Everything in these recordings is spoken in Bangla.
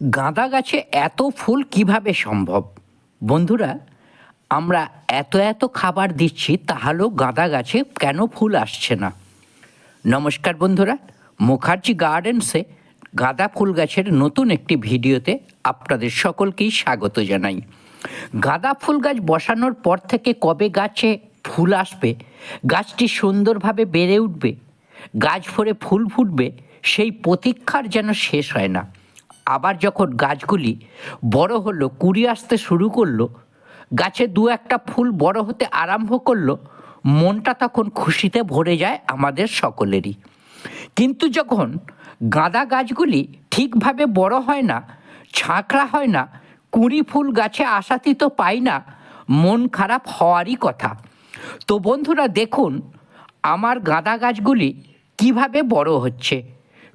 গাঁদা গাছে এত ফুল কীভাবে সম্ভব? বন্ধুরা, আমরা এত এত খাবার দিচ্ছি, তাহলেও গাঁদা গাছে কেন ফুল আসছে না? নমস্কার বন্ধুরা, মুখার্জি গার্ডেন্সে গাঁদা ফুল গাছের নতুন একটি ভিডিওতে আপনাদের সকলকেই স্বাগত জানাই। গাঁদা ফুল গাছ বসানোর পর থেকে কবে গাছে ফুল আসবে, গাছটি সুন্দরভাবে বেড়ে উঠবে, গাছ ভরে ফুল ফুটবে, সেই প্রতীক্ষার যেন শেষ হয় না। আবার যখন গাছগুলি বড় হলো, কুড়ি আসতে শুরু করল, গাছে দু একটা ফুল বড় হতে আরম্ভ করল, মনটা তখন খুশিতে ভরে যায় আমাদের সকলেরই। কিন্তু যখন গাঁদা গাছগুলি ঠিকভাবে বড় হয় না, ছাঁকড়া হয় না, কুড়ি ফুল গাছে আশাতি তো পাই না, মন খারাপ হওয়ারই কথা। তো বন্ধুরা, দেখুন আমার গাঁদা গাছগুলি কীভাবে বড় হচ্ছে,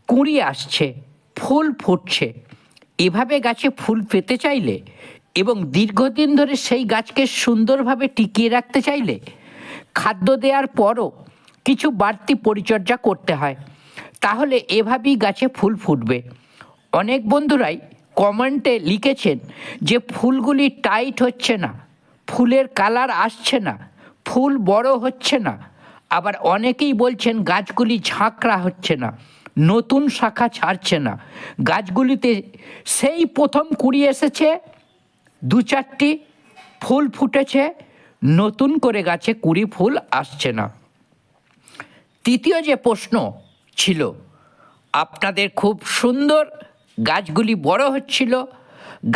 কুঁড়ি আসছে ফুল ফুটছে। এভাবে গাছে ফুল পেতে চাইলে এবং দীর্ঘদিন ধরে সেই গাছকে সুন্দরভাবে টিকিয়ে রাখতে চাইলে খাদ্য দেওয়ার পরও কিছু বাড়তি পরিচর্যা করতে হয়। তাহলে এভাবেই গাছে ফুল ফুটবে। অনেক বন্ধুরাই কমেন্টে লিখেছেন যে ফুলগুলি টাইট হচ্ছে না, ফুলের কালার আসছে না, ফুল বড় হচ্ছে না। আবার অনেকেই বলছেন গাছগুলি ঝাঁকড়া হচ্ছে না। নতুন শাখা ছাড়ছে না। গাছগুলিতে সেই প্রথম কুড়ি এসেছে, দু চারটি ফুল ফুটেছে, নতুন করে গাছে কুড়ি ফুল আসছে না। তৃতীয় যে প্রশ্ন ছিল, আপনাদের খুব সুন্দর গাছগুলি বড় হচ্ছিল,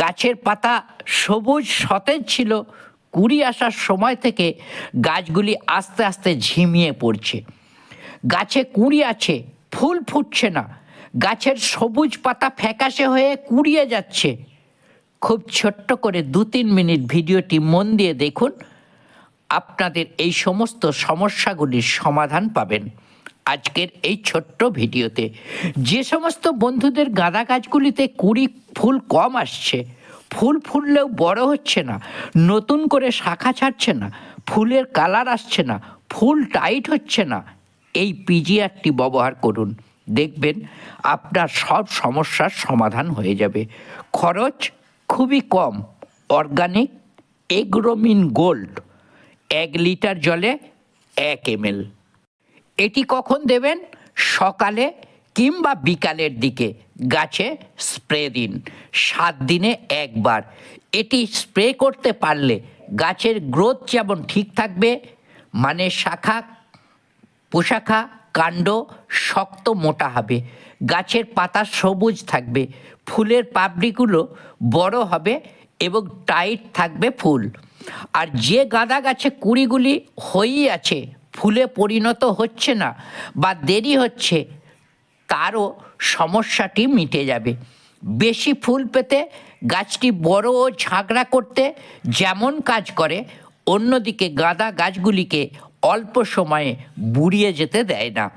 গাছের পাতা সবুজ সতেজ ছিল, কুড়ি আসার সময় থেকে গাছগুলি আস্তে আস্তে ঝিমিয়ে পড়ছে। গাছে কুড়ি আছে ফুল ফুটছে না। গাছের সবুজ পাতা ফ্যাকাশে হয়ে কুড়িয়ে যাচ্ছে। খুব ছোট্ট করে দু তিন মিনিট ভিডিওটি মন দিয়ে দেখুন। আপনাদের এই সমস্ত সমস্যাগুলির সমাধান পাবেন আজকের এই ছোট্ট ভিডিওতে। যে সমস্ত বন্ধুদের গাঁদা গাছগুলিতে কুড়ি ফুল কম আসছে, ফুল ফুললেও বড় হচ্ছে না, নতুন করে শাখা ছাড়ছে না, ফুলের কালার আসছে না, ফুল টাইট হচ্ছে না এই পিজিআরটি ব্যবহার করুন। দেখবেন আপনার সব সমস্যার সমাধান হয়ে যাবে। খরচ খুবই কম। অর্গানিক এগ্রোমিন গোল্ড, এক লিটার জলে এক এমএল। এটি কখন দেবেন? সকালে কিংবা বিকালের দিকে। গাছে স্প্রে দিন। সাত দিনে একবার। এটি স্প্রে করতে পারলে গাছের গ্রোথ যেমন ঠিক থাকবে মানে শাখা পোশাখা, কাণ্ড শক্ত মোটা হবে। গাছের পাতা সবুজ থাকবে। ফুলের পাপড়িগুলো বড় হবে এবং টাইট থাকবে ফুল। আর যে গাঁদা গাছে কুড়িগুলি হয়েই আছে, ফুলে পরিণত হচ্ছে না বা দেরি হচ্ছে, তারও সমস্যাটি মিটে যাবে। বেশি ফুল পেতে গাছটি বড় ও ঝাঁকড়া করতে যেমন কাজ করে, অন্যদিকে গাঁদা গাছগুলিকে অল্প সময়ে বুড়িয়ে যেতে দেয় না।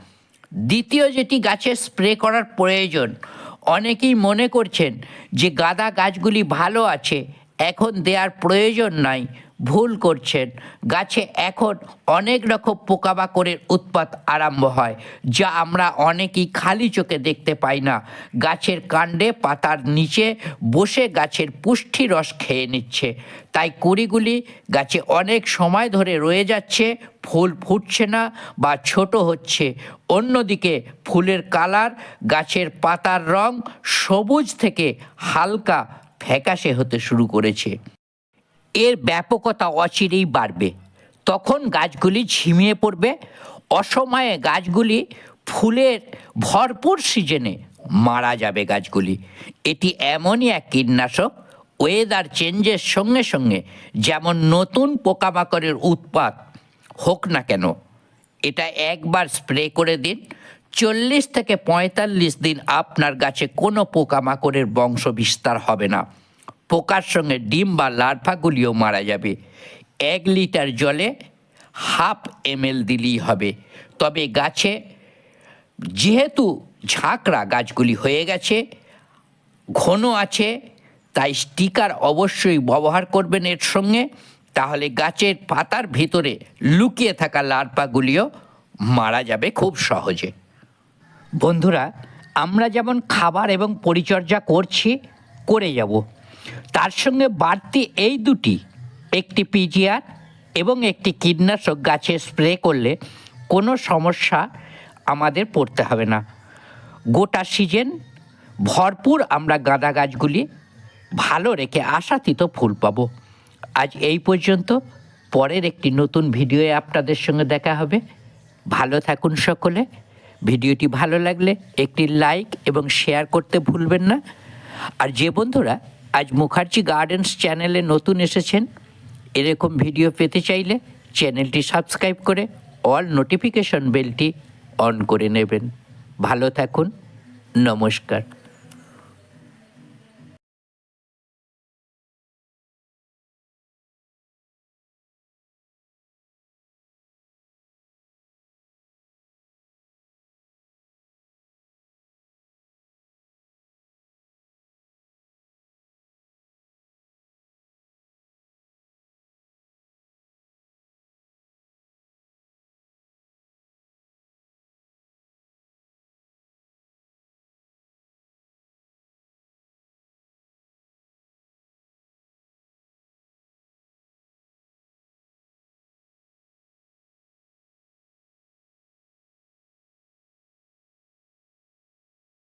দ্বিতীয় যেটি গাছে স্প্রে করার প্রয়োজন। অনেকেই মনে করছেন যে গাদা গাছগুলি ভালো আছে, এখন দেওয়ার প্রয়োজন নাই। ভুল করছেন। গাছে এখন অনেক রকম পোকামাকড়ের উৎপাত আরম্ভ হয়, যা আমরা অনেকেই খালি চোখে দেখতে পাই না। গাছের কাণ্ডে পাতার নিচে বসে গাছের পুষ্টি রস খেয়ে নিচ্ছে। তাই কুড়িগুলি গাছে অনেক সময় ধরে রয়ে যাচ্ছে, ফুল ফুটছে না বা ছোট হচ্ছে। অন্যদিকে ফুলের কালার, গাছের পাতার রং সবুজ থেকে হালকা ফ্যাকাশে হতে শুরু করেছে। এর ব্যাপকতা অচিরেই বাড়বে। তখন গাছগুলি ঝিমিয়ে পড়বে। অসময়ে গাছগুলি ফুলের ভরপুর সিজনে মারা যাবে গাছগুলি। এটি এমনই এক কীটনাশক। ওয়েদার চেঞ্জের সঙ্গে সঙ্গে যেমন নতুন পোকামাকড়ের উৎপাত হোক না কেন, এটা একবার স্প্রে করে দিন। চল্লিশ থেকে পঁয়তাল্লিশ দিন আপনার গাছে কোনো পোকামাকড়ের বংশ বিস্তার হবে না। পোকার সঙ্গে ডিম বা লার্ভাগুলিও মারা যাবে। এক লিটার জলে হাফ এমএল দিলেই হবে। তবে গাছে যেহেতু ঝাঁকড়া গাছগুলি হয়ে গেছে, ঘন আছে, তাই স্টিকার অবশ্যই ব্যবহার করবেন এর সঙ্গে। তাহলে গাছের পাতার ভিতরে লুকিয়ে থাকা লার্ভাগুলিও মারা যাবে খুব সহজে। বন্ধুরা, আমরা যেমন খাবার এবং পরিচর্যা করছি, করে যাব। তার সঙ্গে বাড়তি এই দুটি, একটি পিজিআর এবং একটি কীটনাশক গাছে স্প্রে করলে কোনো সমস্যা আমাদের পড়তে হবে না। গোটা সিজন ভরপুর আমরা গাঁদা গাছগুলি ভালো রেখে আশাতীত ফুল পাব। আজ এই পর্যন্ত, পরের একটি নতুন ভিডিওয়ে আপনাদের সঙ্গে দেখা হবে। ভালো থাকুন সকলে। ভিডিওটি ভালো লাগলে একটি লাইক এবং শেয়ার করতে ভুলবেন না। আর যে বন্ধুরা আজ মুখার্জি গার্ডেন্স চ্যানেলে নতুন এসেছেন। এরকম ভিডিও পেতে চাইলে চ্যানেলটি সাবস্ক্রাইব করে অল নোটিফিকেশন বেলটি অন করে নেবেন। ভালো থাকুন, নমস্কার।